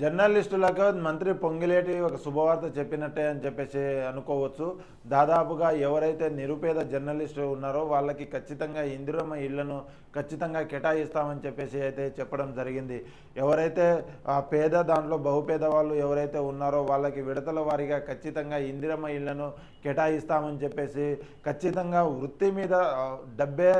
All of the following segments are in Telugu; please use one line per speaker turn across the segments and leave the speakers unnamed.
జర్నలిస్టులకు మంత్రి పొంగిలేటి ఒక శుభవార్త చెప్పినట్టే అని చెప్పేసి అనుకోవచ్చు. దాదాపుగా ఎవరైతే నిరుపేద జర్నలిస్టు ఉన్నారో వాళ్ళకి ఖచ్చితంగా ఇందిరమ్మ ఇళ్ళను ఖచ్చితంగా కేటాయిస్తామని చెప్పేసి అయితే చెప్పడం జరిగింది. ఎవరైతే ఆ పేద దాంట్లో బహుపేద వాళ్ళు ఎవరైతే ఉన్నారో వాళ్ళకి విడతల వారీగా ఖచ్చితంగా ఇందిరమ్మ ఇళ్ళను కేటాయిస్తామని చెప్పేసి ఖచ్చితంగా వృత్తి మీద డబ్బే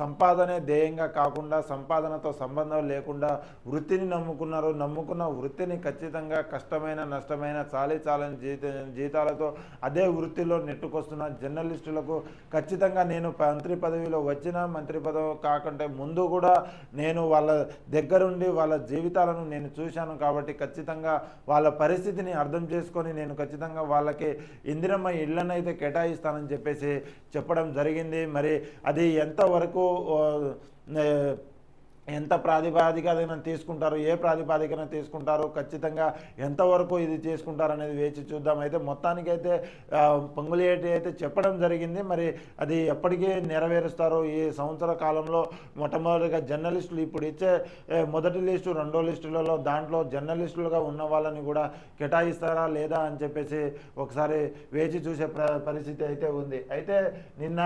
సంపాదనే ధ్యేయంగా కాకుండా సంపాదనతో సంబంధం లేకుండా వృత్తిని నమ్ముకున్నారు. నమ్ముకున్న వృత్తిని ఖచ్చితంగా కష్టమైన నష్టమైన చాలీ చాలని జీత జీతాలతో అదే వృత్తిలో నెట్టుకొస్తున్న జర్నలిస్టులకు ఖచ్చితంగా నేను మంత్రి పదవిలో వచ్చిన మంత్రి పదవి కాకుంటే ముందు కూడా నేను వాళ్ళ దగ్గరుండి వాళ్ళ జీవితాలను నేను చూశాను కాబట్టి ఖచ్చితంగా వాళ్ళ పరిస్థితిని అర్థం చేసుకొని నేను ఖచ్చితంగా వాళ్ళకి ఇందిరమ్మ ఇళ్ళను అయితే కేటాయిస్తానని చెప్పేసి చెప్పడం జరిగింది. మరి అది ఎంతవరకు ఎంత ప్రాతిపాదికన తీసుకుంటారు ఏ ప్రాతిపాదికన తీసుకుంటారు ఖచ్చితంగా ఎంతవరకు ఇది తీసుకుంటారు అనేది వేచి చూద్దాం. అయితే మొత్తానికైతే పొంగులేటి అయితే చెప్పడం జరిగింది. మరి అది ఎప్పటికీ నెరవేరుస్తారో ఈ సంవత్సర కాలంలో మొట్టమొదటిగా జర్నలిస్టులు ఇప్పుడు ఇచ్చే మొదటి లిస్టు రెండో లిస్టులలో దాంట్లో జర్నలిస్టులుగా ఉన్న వాళ్ళని కూడా కేటాయిస్తారా లేదా అని చెప్పేసి ఒకసారి వేచి చూసే ప్ర పరిస్థితి అయితే ఉంది. అయితే నిన్న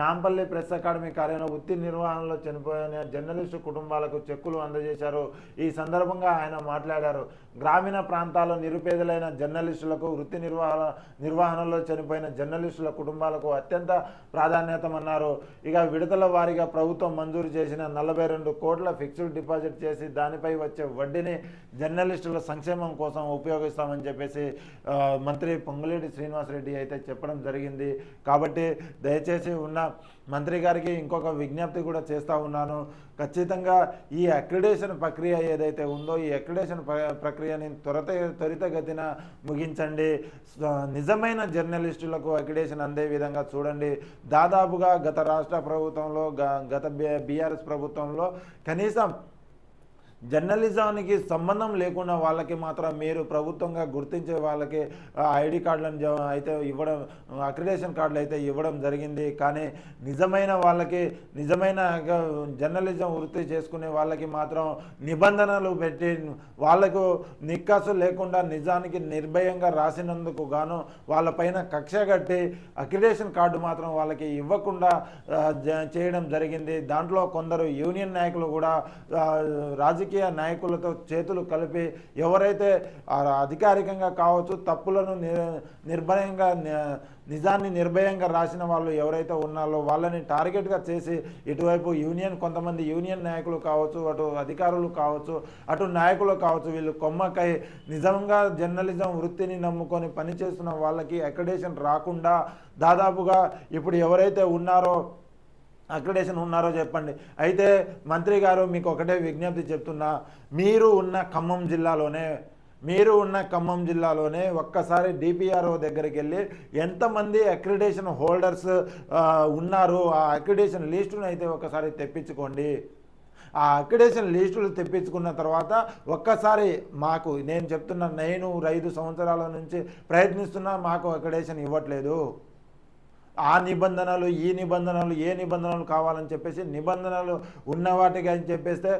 నాంపల్లి ప్రెస్ అకాడమీ కార్యాలయం వృత్తి నిర్వహణలో చనిపోయిన జర్నలిస్టు కుటుంబాలకు చెక్కులు అందజేశారు. ఈ సందర్భంగా ఆయన మాట్లాడారు. గ్రామీణ ప్రాంతాల్లో నిరుపేదలైన జర్నలిస్టులకు వృత్తి నిర్వహణ నిర్వహణలో చనిపోయిన జర్నలిస్టుల కుటుంబాలకు అత్యంత ప్రాధాన్యతమన్నారు. ఇక విడతల వారీగా ప్రభుత్వం మంజూరు చేసిన నలభై రెండు కోట్ల ఫిక్స్డ్ డిపాజిట్ చేసి దానిపై వచ్చే వడ్డీని జర్నలిస్టుల సంక్షేమం కోసం ఉపయోగిస్తామని చెప్పేసి మంత్రి పొంగులేటి శ్రీనివాసరెడ్డి అయితే చెప్పడం జరిగింది. కాబట్టి దయచేసి ఉన్న మంత్రి గారికి ఇంకొక విజ్ఞప్తి కూడా చేస్తూ ఉన్నాను. ఖచ్చితంగా ఈ అక్రిడేషన్ ప్రక్రియ ఏదైతే ఉందో ఈ అక్రిడేషన్ ప్ర- ప్రక్రియని త్వరత త్వరితగతిన ముగించండి. నిజమైన జర్నలిస్టులకు అక్రిడేషన్ అందే విధంగా చూడండి. దాదాపుగా గత రాష్ట్ర ప్రభుత్వంలో గ- గత బీఆర్ఎస్ ప్రభుత్వంలో కనీసం జర్నలిజానికి సంబంధం లేకుండా వాళ్ళకి మాత్రం మీరు ప్రభుత్వంగా గుర్తించే వాళ్ళకి ఐడి కార్డులను అయితే ఇవ్వడం అక్రిడేషన్ కార్డులు అయితే ఇవ్వడం జరిగింది. కానీ నిజమైన వాళ్ళకి నిజమైన జర్నలిజం వృత్తి చేసుకునే వాళ్ళకి మాత్రం నిబంధనలు పెట్టి వాళ్ళకు నిక్కాసు లేకుండా నిజానికి నిర్భయంగా రాసినందుకు గాను వాళ్ళపైన కక్ష కట్టి అక్రిడేషన్ కార్డు మాత్రం వాళ్ళకి ఇవ్వకుండా చేయడం జరిగింది. దాంట్లో కొందరు యూనియన్ నాయకులు కూడా రాజకీయ రాజకీయ నాయకులతో చేతులు కలిపి ఎవరైతే అధికారికంగా కావచ్చు తప్పులను ని- నిర్భయంగా నిజాన్ని నిర్భయంగా రాసిన వాళ్ళు ఎవరైతే ఉన్నారో వాళ్ళని టార్గెట్గా చేసి ఇటువైపు యూనియన్ కొంతమంది యూనియన్ నాయకులు కావచ్చు అటు అధికారులు కావచ్చు అటు నాయకులు కావచ్చు వీళ్ళు కొమ్మకై నిజంగా జర్నలిజం వృత్తిని నమ్ముకొని పనిచేస్తున్న వాళ్ళకి అకడేషన్ రాకుండా దాదాపుగా ఇప్పుడు ఎవరైతే ఉన్నారో అక్రిడేషన్ ఉన్నారో చెప్పండి. అయితే మంత్రి గారు మీకు ఒకటే విజ్ఞప్తి చెప్తున్నా మీరు ఉన్న ఖమ్మం జిల్లాలోనే మీరు ఉన్న ఖమ్మం జిల్లాలోనే ఒక్కసారి డిపిఆర్ఓ దగ్గరికి వెళ్ళి ఎంతమంది అక్రిడేషన్ హోల్డర్స్ ఉన్నారు ఆ అక్రిడేషన్ లిస్టును అయితే ఒకసారి తెప్పించుకోండి. ఆ అక్రిడేషన్ లిస్టులు తెప్పించుకున్న తర్వాత ఒక్కసారి మాకు నేను చెప్తున్నా నేను ఐదు సంవత్సరాల నుంచి ప్రయత్నిస్తున్నా మాకు అక్రిడేషన్ ఇవ్వట్లేదు. ఆ నిబంధనలు ఈ నిబంధనలు ఏ నిబంధనలు కావాలని చెప్పేసి నిబంధనలు ఉన్న వాటికి అని చెప్పేస్తే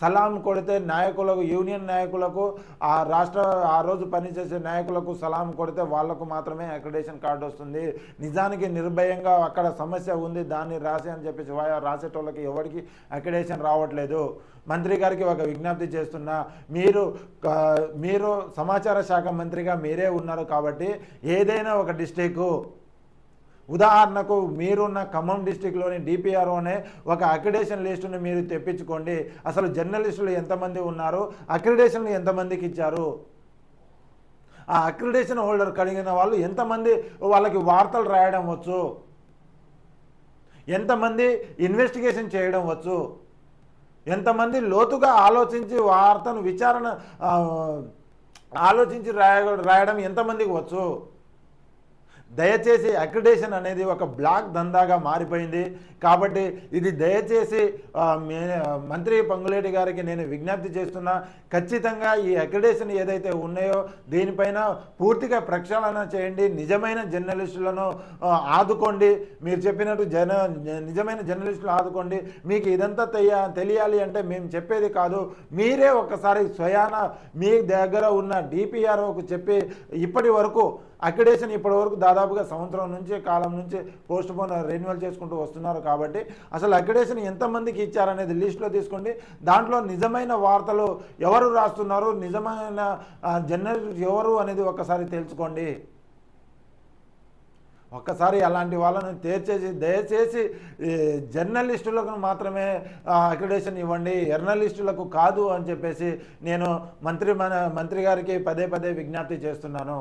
సలాం కొడితే నాయకులకు యూనియన్ నాయకులకు ఆ రాష్ట్ర ఆ రోజు పనిచేసే నాయకులకు సలాం కొడితే వాళ్ళకు మాత్రమే అక్రిడేషన్ కార్డు వస్తుంది. నిజానికి నిర్భయంగా అక్కడ సమస్య ఉంది దాన్ని రాసి అని చెప్పేసి రాసేటోళ్ళకి ఎవరికి అక్రిడేషన్ రావట్లేదు. మంత్రి గారికి ఒక విజ్ఞప్తి చేస్తున్నా మీరు మీరు సమాచార శాఖ మంత్రిగా మీరే ఉన్నారు కాబట్టి ఏదైనా ఒక డిస్టిక్ ఉదాహరణకు మీరున్న ఖమ్మం డిస్టిక్లోని డిపిఆర్ఓనే ఒక అక్రిడేషన్ లిస్టును మీరు తెప్పించుకోండి. అసలు జర్నలిస్టులు ఎంతమంది ఉన్నారు? అక్రిడేషన్లు ఎంతమందికి ఇచ్చారు? ఆ అక్రిడేషన్ హోల్డర్ కలిగిన వాళ్ళు ఎంతమంది వాళ్ళకి వార్తలు రాయడం వచ్చు? ఎంతమంది ఇన్వెస్టిగేషన్ చేయడం వచ్చు? ఎంతమంది లోతుగా ఆలోచించి వార్తను విచారణ ఆలోచించి రాయ రాయడం ఎంతమందికి వచ్చు? దయచేసి అక్రిడేషన్ అనేది ఒక బ్లాక్ దందాగా మారిపోయింది. కాబట్టి ఇది దయచేసి మంత్రి పొంగులేటి గారికి నేను విజ్ఞప్తి చేస్తున్నా ఖచ్చితంగా ఈ అక్రిడేషన్ ఏదైతే ఉన్నాయో దీనిపైన పూర్తిగా ప్రక్షాళన చేయండి. నిజమైన జర్నలిస్టులను ఆదుకోండి. మీరు చెప్పినట్టు జన నిజమైన జర్నలిస్టులు ఆదుకోండి. మీకు ఇదంతా తెలియ తెలియాలి అంటే మేము చెప్పేది కాదు. మీరే ఒకసారి స్వయాన మీ దగ్గర ఉన్న డిపిఆర్ఓకు చెప్పి ఇప్పటి వరకు అక్రిడేషన్ ఇప్పటి వరకు దాదాపుగా సంవత్సరం నుంచి కాలం నుంచి పోస్ట్ పోన్ రెన్యువల్ చేసుకుంటూ వస్తున్నారు కాబట్టి అసలు అక్రిడేషన్ ఎంతమందికి ఇచ్చారనేది లిస్టులో తీసుకోండి. దాంట్లో నిజమైన వార్తలు ఎవరు రాస్తున్నారు నిజమైన జర్నలిస్ట్ ఎవరు అనేది ఒకసారి తెలుసుకోండి. ఒక్కసారి అలాంటి వాళ్ళని తేర్చేసి దయచేసి జర్నలిస్టులకు మాత్రమే అక్రిడేషన్ ఇవ్వండి. జర్నలిస్టులకు కాదు అని చెప్పేసి నేను మంత్రి మన మంత్రి గారికి పదే పదే విజ్ఞప్తి చేస్తున్నాను.